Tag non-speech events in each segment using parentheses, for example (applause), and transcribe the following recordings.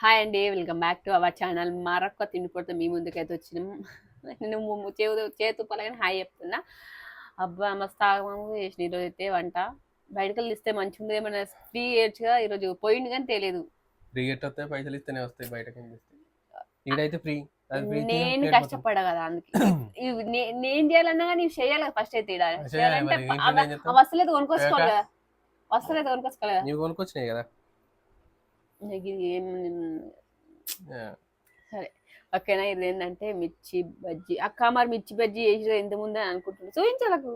Hi అండి welcome back to our channel. మరొక తిండిపోతే మీ ముందుకైతే వచ్చినాం. నేను చేతు చేతు పలగని హాయ్ చెప్తున్నా. అబ్బా మస్తు ఆగమము చేసిన ఈరోజు అయితే వంట. బయటకు ఇస్తే మంచిగా ఉండదు. ఏమన్నా ఫ్రీ ఇయర్స్గా ఈరోజు పోయింది కానీ తెలియదు. ఫ్రీ వస్తాయి? పైసలు ఇస్తేనే వస్తాయి బయటకి ఫ్రీ. నేను కష్టపడ కదా అందుకే. నేను చేయాలన్నా కానీ చేయాలి ఫస్ట్ అయితే చేయాలంటే వస్తువులు కొనుక్కోసుకోవాలి కదా. వస్తువులు అయితే కొనుక్కోసుకోవాలి కదా. కొనుక్కొచ్చినాయి కదా. ఇది ఏం సరే. ఓకేనా ఇది ఏంటంటే మిర్చి బజ్జీ. అక్క మరి మిర్చి బజ్జీ చేసి ఎంత ముందే అనుకుంటున్నాను చూపించాలకు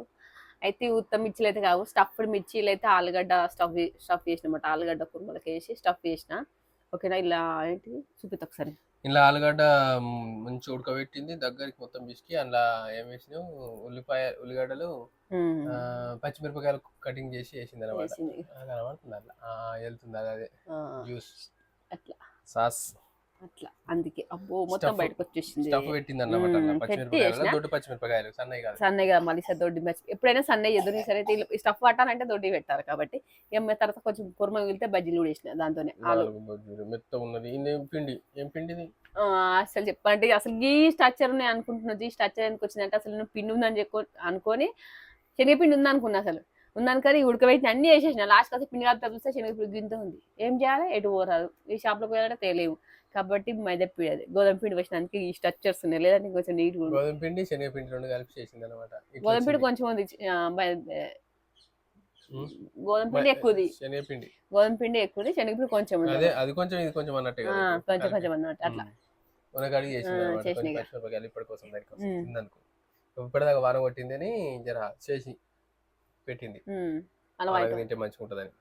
అయితే ఈ ఉత్త మిర్చిలు అయితే కావు. స్టఫ్డ్ మిర్చీలు అయితే ఆలుగడ్డ స్టఫ్ స్టఫ్ చేసినమాట ఆలుగడ్డ కుర్మలకి వేసి స్టఫ్ చేసిన. ఓకేనా? ఇలా ఏంటి చూపిస్తా ఒకసారి. ఇలా ఆలుగడ్డ మంచి ఉడకబెట్టింది. దగ్గరికి మొత్తం పిసికి అందులో ఏం వేసినావు? ఉల్లిపాయ ఉల్లిగడ్డలు పచ్చిమిరపకాయలు కటింగ్ చేసి వేసింది. అనమాట. కనబడుతుంది అట్లా వెళ్తుంది అది జ్యూస్. అట్లా. సాస్. అట్లా. అందుకే. అబ్బో మొత్తం బయటకు వచ్చేసింది స్టఫ్ పెట్టింది అన్నమాట పచ్చిమిరపకాయలు కాదు? మళ్ళీ సార్ దొడ్డి మర్చి ఎప్పుడైనా సన్నయ్య ఎదురు సరే స్టఫ్ పట్టాలంటే దొడ్డి పెట్టాలి కాబట్టి ఏం తర్వాత కొంచెం కుర్మ మిగిలితే బజ్జీలు కూడా వేసిన దాంతోనే. ఆలు. మెత్త ఉన్నది. ఏం పిండి? ఏం పిండిది? అసలు చెప్పంటే అసలు ఈ స్ట్రక్చర్ నేను అనుకుంటున్నది ఈ స్ట్రక్చర్ ఎందుకు వచ్చిందంటే అసలు నేను పిండి ఉందని చెప్పు అనుకొని శనగపిండి ఉంది అనుకున్నా అసలు ఉందనుకొని ఉడకబెట్టి అన్ని వేసేసిన. లాస్ట్ అసలు పిండి కాదు చూస్తే శనగపిండి గింత ఉంది. ఏం చేయాలి? ఎటు పోరాదు. ఈ షాప్లోకి వెళ్ళాలంటే తెలియవు కాబట్టి మైదా పిండి అది గోధుమ పిండి వేసినందుకు ఈ స్ట్రక్చర్స్ ఉన్నాయి. లేదంటే కొంచెం నీట్ గోధుమ పిండి శనగపిండి రెండు కలిపి చేసింది అనమాట గోధుమ పిండి కొంచెం ఉంది గోధుమ పిండి ఎక్కువది. శనగపిండి. గోధుమ పిండి ఎక్కువది శనగపిండి కొంచెం ఉంది. అదే అది కొంచెం ఇది కొంచెం అన్నట్టే కొంచెం కొంచెం అన్నట్టు అట్లా. మనకు అడిగి. పచ్చిమిరపకాయలు ఇప్పటి కోసం దాని కోసం ఉమ్. తిందనుకో. ఇప్పటిదాకా వాన కొట్టింది అని జర చేసి పెట్టింది. అలా తింటే మంచిగా ఉంటుందని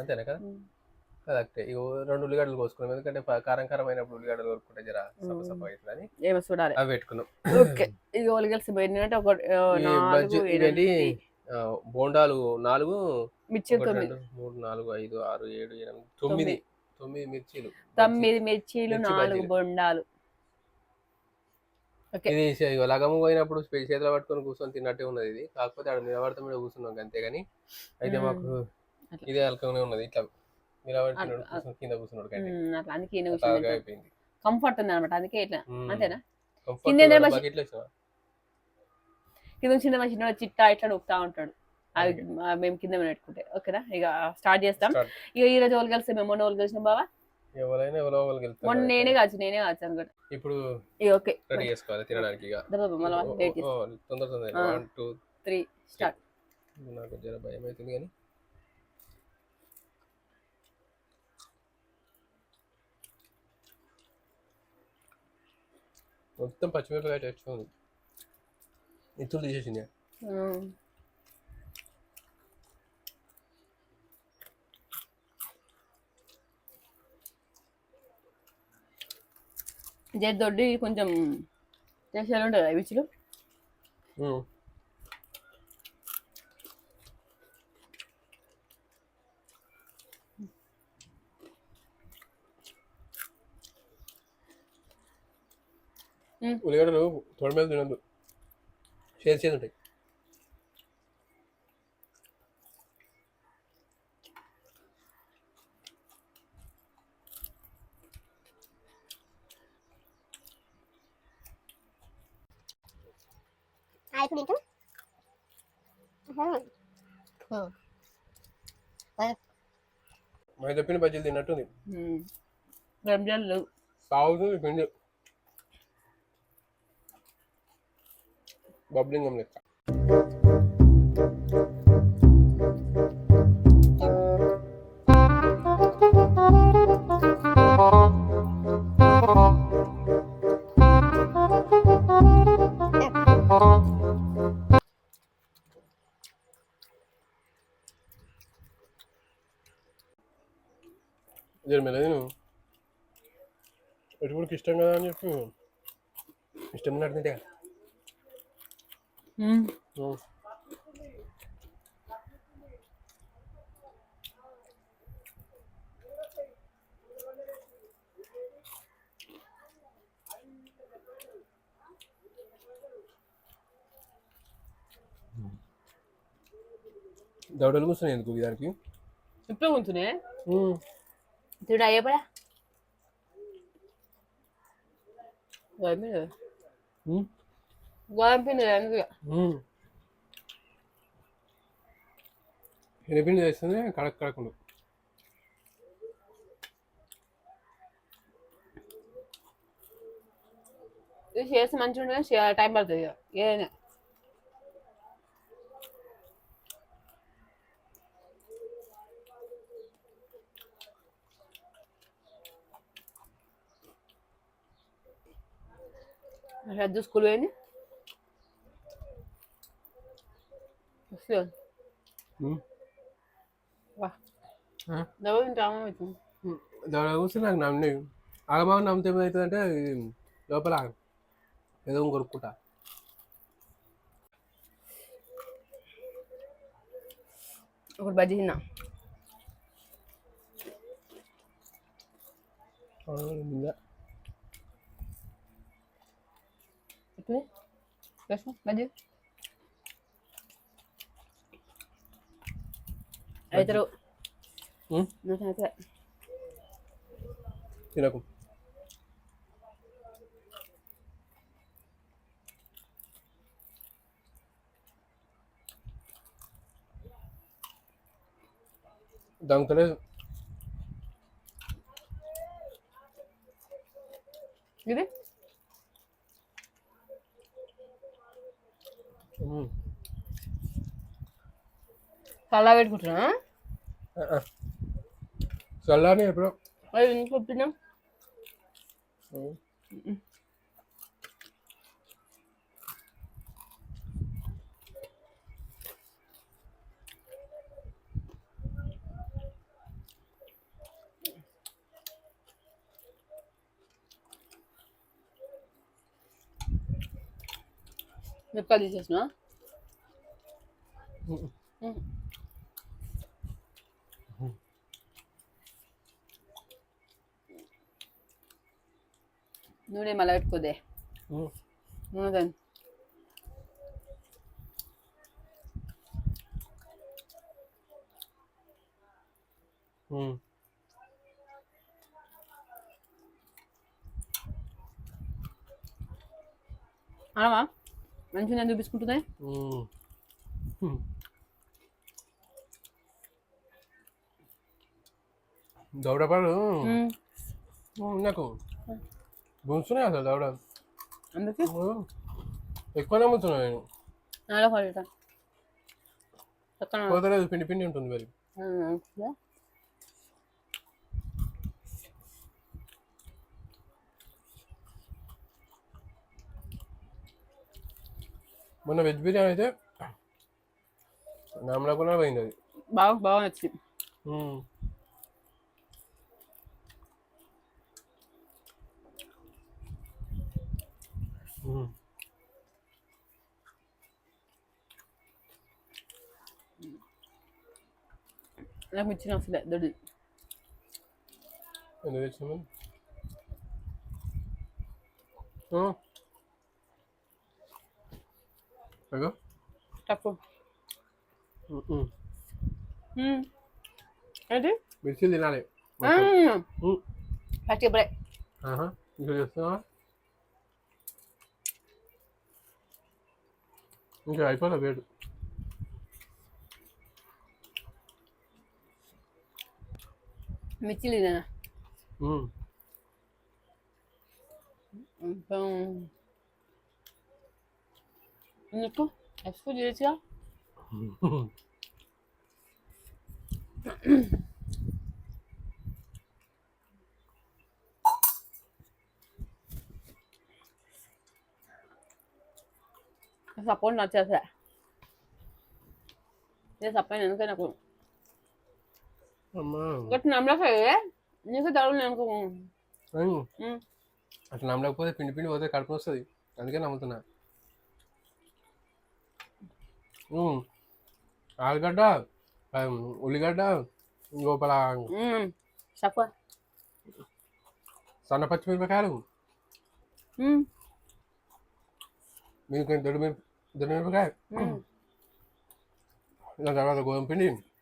అంతేనా కదా. కరెక్టే. రెండు ఉల్లిగడ్డలు కోసుకున్నాం. ఎందుకంటే కారం కారం అయినప్పుడు ఉల్లిగడ్డలు కోరుకుంటే జర సప్ప ఉమ్. సప్ప అవుతుందని ఏమో చూడాలి. అవి పెట్టుకున్నాం. ఓకే. ఇది ఒలిగల్సి పోయినట్టు ఒక బోండాలు నాలుగు మిర్చి మూడు నాలుగు ఐదు ఆరు ఏడు ఎనిమిది తొమ్మిది. తొమ్మిది. మిర్చీలు. తొమ్మిది మిర్చీలు మిర్చి నాలుగు. బొండాలు. ఇది లగము పోయినప్పుడు చేతిలో పట్టుకొని కూర్చొని తిన్నట్టే ఉన్నది ఇది. కాకపోతే ఆడ నిలబడతాం మీద కూర్చున్నాం అంతేగాని అయితే మ్మ్. మాకు. ఇదే అలకగానే ఉన్నది ఇట్లా. కింద కూర్చున్నాడు అట్లా అందుకే కంఫర్ట్ ఉంది అనమాట అందుకే ఇట్లా. అంతేనా? కింద? కింద చిన్న చిట్టా ఇట్లా నొక్కుతా ఉంటాడు. ఆ, మేము కింద పెట్టుకుంటే. ఓకేనా? ఇక స్టార్ట్ చేస్తాం. ఇక ఈ రోజు వాళ్ళు కలిసి మేము? వాళ్ళు కలిసిన బావా? ఎవరైనా ఎవరో గెలుస్తారు మొన్న. నేనే కావచ్చు నేనే ఇప్పుడు ఓకే. రెడీ చేసుకోవాలి తినడానికి ఇక. మళ్ళీ తొందర తొందర. వన్ టూ త్రీ స్టార్ట్ నాకు జర భయం అవుతుంది కానీ మొత్తం పచ్చిమిరపకాయ టేస్ట్ ఉంది. ఇత్తులు తీసేసింది. జర దొడ్డి కొంచెం చేసేలా ఉంటుంది విచ్చులు ఉల్లిగడ్డలు తొడ మీద తినద్దు. చేదు చేదు ఉంటాయి. ఇప్పుడు తింటాం బజ్జీలు తిన్నట్టుంది. రంజాన్ లేవు. సాగుతుంది పిండి. బబ్లింగం లెక్క జర మెల్ల నేను ఎటుకుడికి ఇష్టం కదా అని చెప్పి ఇష్టం ఉన్నట్టు తింటే కదా. ఉమ్. దవడలు కూర్చున్నాయి ఎందుకు దానికి ఇప్పుడు ఉంచునే ఉమ్. చూడు అయ్యపడా గోధుమ పిండి ఉమ్, గోధుమ పిండి ఎందుకు ఉమ్. శనగపిండి చేస్తుంది కడక్ కడకుండా ఇది చేసి మంచిగా ఉంటుంది టైం పడుతుంది. ఏదైనా రద్దు స్కూల్ పోయింది వస్తుంది. ఉమ్. వా ఆ? దెబ్బ తింటామో అవుతుంది దాని కూర్చొని నాకు నమ్మి ఆగమాగ నమ్మితే ఏమవుతుందంటే ఇది లోపల ఏదో కొరుక్కుంటా ఒకటి బజ్జీ తిన్నా ఆ, ఉందా? ఎట్లా రసం బజ్జీ అవుతారు ఉమ్, అయితే తినకు దొంగతలేదు ఇది ఉమ్. చల్లా పెట్టుకుంటున్నా. చల్లారని ఎప్పుడో తిన్నాం ఉమ్. మిరపకాయలు తీసేసిన నూనె మళ్ళీ పెట్టుకోదే ఉమ్. నూనె. అనమా మంచిగా చూపించుకుంటుంది. దౌడపాడు ఉమ్, నాకు గుంచున్నాయి అసలు దౌడ అందుకే. ఎక్కువ నమ్ముతున్నా నేను నాలో కొడతా చక్కన పోతలేదు పిండి పిండి ఉంటుంది మరి మొన్న వెజ్ బిర్యానీ అయితే నమ్మలేకుండా పోయింది అది బాగా బాగా నచ్చింది ఉమ్. ఉమ్. నాకు మిర్చి నచ్చలే దొడ్డు ఎందుకు తెచ్చినామని ఆ. అగో తప్పు ఉమ్, ఉమ్. మ్మ్. ఏంటి మిర్చిలు తినాలి మ్మ్. ఉమ్. ఫస్ట్ ఇప్పుడే ఆహా ఇంకా చేస్తున్నావా ఇంకా అయిపోలే వేడు మిర్చి తినా ఉమ్. నీకు ఎక్స్పో చేయొచ్చుగా సపోర్ట్ నచ్చేసా నేను సపోర్ట్ ఎందుకంటే నాకు గట్టి నమ్మలేక నీకు తడవలు. మ్మ్. అట్లా నమ్మలేకపోతే పిండి పిండి పోతే కడుపు వస్తుంది అందుకే నమ్ముతున్నా. ఆలుగడ్డ ఉల్లిగడ్డ లోపల. తక్కువ సన్న పచ్చిమిరపకాయలు. మీకు దొడ్డు Dia ni berat. Hmm. Yang darah.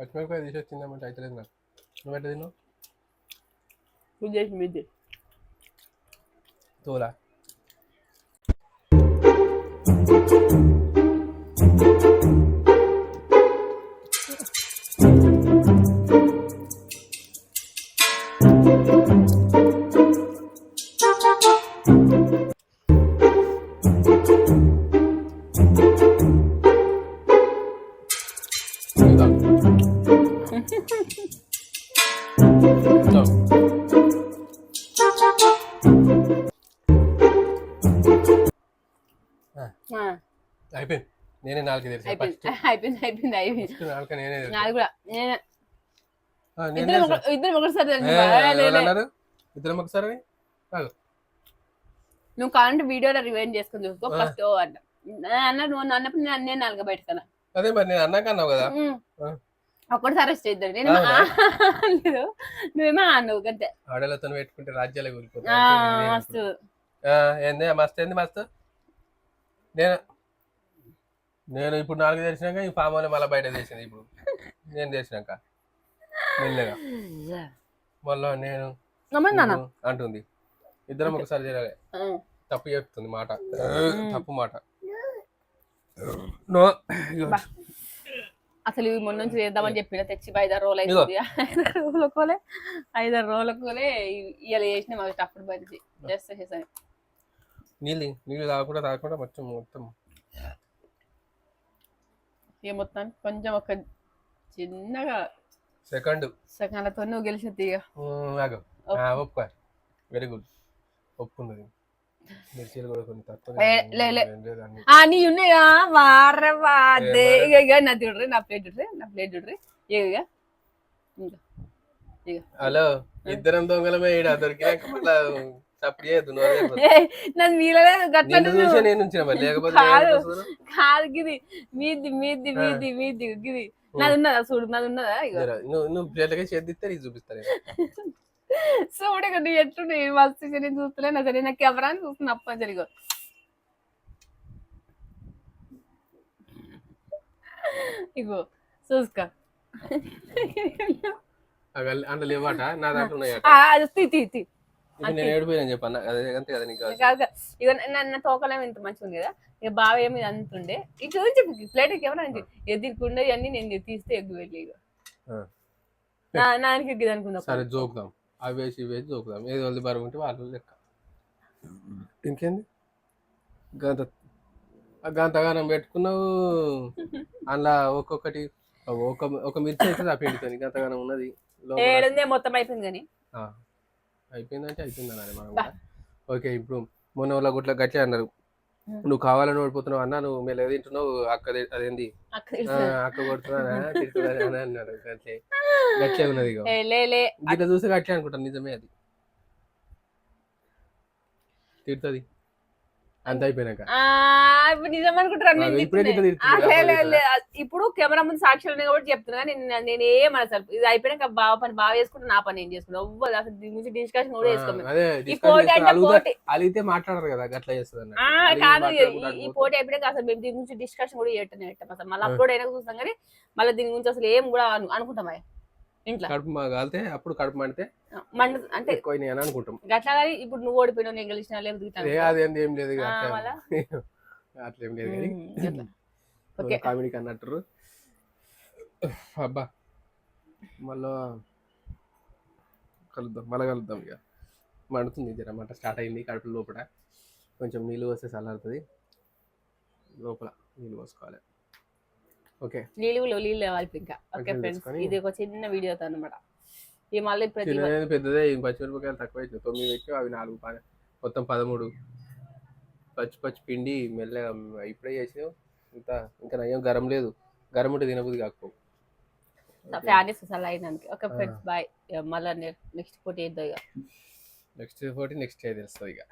పచ్చిమిరపకాయ తీసి వచ్చిందామంటే అయితే లేదు నాకు నువ్వు ఎట్లా తిన్నావు ఫుడ్ చేసి మీది తోలా ఇదా. నాలుగు (laughs) అయిపోయింది. అయిపోయింది అయిపోయింది నాలుగు నేనే. నాది కూడా నేనే. ఇద్దరం ఒకసారి నువ్వు కావాలంటే వీడియోలో రివైండ్ చేసుకుని చూసుకో. ఫస్ట్ అంట అన్న. నువ్వు అన్నప్పుడు నేను నేను నాలుగు బయటకన్నా. అదే మరి నేను అన్నాక అన్నావు కదా. ఒక్కటిసారి వస్తే ఇద్దరు నేను? లేదు నువ్వేమో అన్నావు అంతే ఆడలతో పెట్టుకుంటే రాజ్యాలు కూలిపోతాయి. ఆ, అంటే నేను మస్తు. ఏంది మస్తు ఏంది మస్తు? నేను నేను ఇప్పుడు నాలుగు తెరిచినాక ఈ ఫామ్ మళ్ళీ బయట తెచ్చింది ఇప్పుడు. నేను తెచ్చినాక మెల్లగా. మళ్ళా నేను అంటుంది. ఇద్దరం ఒకసారి చేయాలి ఆ. తప్పు చెప్తుంది మాట. తప్పు మాట. నో. అసలు ఇవి మొన్న నుంచి చేద్దామని చెప్పిన తెచ్చి ఐదారు రోజులు. అవుతుంది ఐదారు రోజుల కోలే. ఐదారు రోజుల కోలే ఇలా చేసిన మాకు టప్పుడు బయట జస్ట్ చేసాను నీళ్ళు నీళ్ళు తాగకుండా తాగకుండా మొత్తం మొత్తం. ఇక మొత్తానికి కొంచెం ఒక చిన్నగా సెకండ్. సకాలతో నువ్వు గెలిచిన తీగ ఒప్పుకో. వెరీ గుడ్ ఒప్పుకున్నది. మిర్చీలు కూడా కొన్ని తక్కువ నీ ఉన్నాయా? వారే వాదే ఇక ఇక నా చూడ్రి నా ప్లేట్ చూడ్రి నా ప్లేట్ చూడ్రి ఇక ఇక హలో. ఇద్దరం దొంగలమే ఈడ. దొరికినాక మళ్ళా చెప్పొద్దు. (laughs) ఏ, నన్ను వీలలేదు గట్ల నేను లేకపోతే కాదు. గిది మీది మీది మీది మీది గిది. నాది ఉన్నదా? చూడు నాది ఉన్నదా? నువ్వు ప్లేట్లకే చేద్దిస్తే నీకు చూపిస్తాను. (laughs) చూడు ఇక నీ ఎట్లుండే మస్తు నేను చూస్తలేను అసలు నాకు ఎవరని చూస్తున్నా అప్ప జరిగో ఇగో చూసుకో. అందులో లేవాట నా దాంట్లో ఉన్నాయట. ఇప్పుడు నేను ఏడిపోయాను చెప్పన్న. అదే అంతే కదా నీకు. కాదు ఇక నన్ను తోకలేం ఇంత మంచిగా ఉంది కదా. ఇక బావ ఏమి అంత ఉండే ఇటు నుంచి ప్లేట్ ఎవరైనా ఎదుర్కొండే అన్ని నేను తీస్తే ఎగ్గు వెళ్ళి ఇక నానికి ఎగ్గిది అనుకున్నా సరే జోకుదాం. అవి వేసి వేసి జోకుదాం. ఏది వాళ్ళు బరువు ఉంటే వాళ్ళు లెక్క. ఇంకేంది? గంత గంతగానం పెట్టుకున్నావు. (laughs) అందులో ఒక్కొక్కటి ఒక ఒక మిర్చి అవుతుంది ఆ పిండితో గంతగానం ఉన్నది. ఏడుందే మొత్తం అయిపోయింది కానీ. అయిపోయిందంటే అయిపోయింది మనం కూడా. ఓకే ఇప్పుడు మొన్న వాళ్ళ గుట్ల గట్లే అన్నారు. నువ్వు కావాలని ఓడిపోతున్నావు అన్న నువ్వు మేము ఏదో తింటున్నావు అక్క అదేంది? అక్క కొడుతున్నా తిడుతున్నా అని అన్నారు. గట్లే. గట్లే ఉన్నది ఇట్లా చూసి గట్లే అనుకుంటాను నిజమే అది. తిడుతుంది. అంత అయిపోయినాక. ఇప్పుడు నిజం అనుకుంటారా ఇప్పుడే కెమెరా ముందు సాక్షులు ఉన్నాయి కాబట్టి చెప్తున్నా. నేను నేను ఏం అసలు ఇది అయిపోయినాక బావ పని బాగా చేసుకుంటా నా పని ఏం చేసుకున్నా ఎవ్వరు అసలు దీని గురించి డిస్కషన్ కూడా అలుగుతా- అలిగితే మాట్లాడరు కదా గట్ల చేస్తుంది కాదు ఈ- పోటీ అయిపోయినాక అసలు మేము దీని గురించి డిస్కషన్ కూడా చేయటం అసలు మళ్ళీ అప్లోడ్ అయినాక చూస్తాం కానీ మళ్ళీ దీని గురించి అసలు ఏం కూడా అను- అనుకుంటాం ఇంట్లో. కడుపు మా కాలితే అప్పుడు కడుపు మండితే మండ అంటే నేను అనుకుంటాం. గట్లా కానీ ఇప్పుడు నువ్వు ఓడిపోయినావు నేను గెలిచిన ఏ అదేంది ఏం లేదు (laughs) అట్లా? అట్లా లేదు కానీ (laughs) కామెడీకి అన్నట్టు. అబ్బా. మళ్ళా కలుద్దాం మళ్ళీ కలుద్దాం ఇక. మండుతుంది జర మంట స్టార్ట్ అయింది కడుపు లోపల. కొంచెం నీళ్ళు వస్తే చల్లారుతుంది. లోపల నీళ్ళు పోసుకోవాలి. ఓకే. నీళ్ళు నీళ్ళు లేవాలి ఇంకా. ఓకే ఫ్రెండ్స్ ఇది ఒక చిన్న వీడియో అనమాట ఈ మళ్ళీ ప్రతి పెద్దదే ఇంక పచ్చిమిరపకాయలు తక్కువ అవుతుంది తొమ్మిది పెట్టి అవి నాలుగు మొత్తం పదమూడు. పచ్చి పచ్చి పిండి మెల్లగా ఇప్పుడే చేసినావు ఇంత ఇంకా నయ్యం గరం లేదు. గరం ఉంటే తినబుద్ధి కాకపో ఫ్యాన్ అసలు అయినందుకు ఓకే ఫ్రెండ్స్ బాయ్ మళ్ళీ నెక్స్ట్ పోటీ వేద్దాం ఇక. నెక్స్ట్ పోటీ నెక్స్ట్ తెలుస్తుంది ఇక.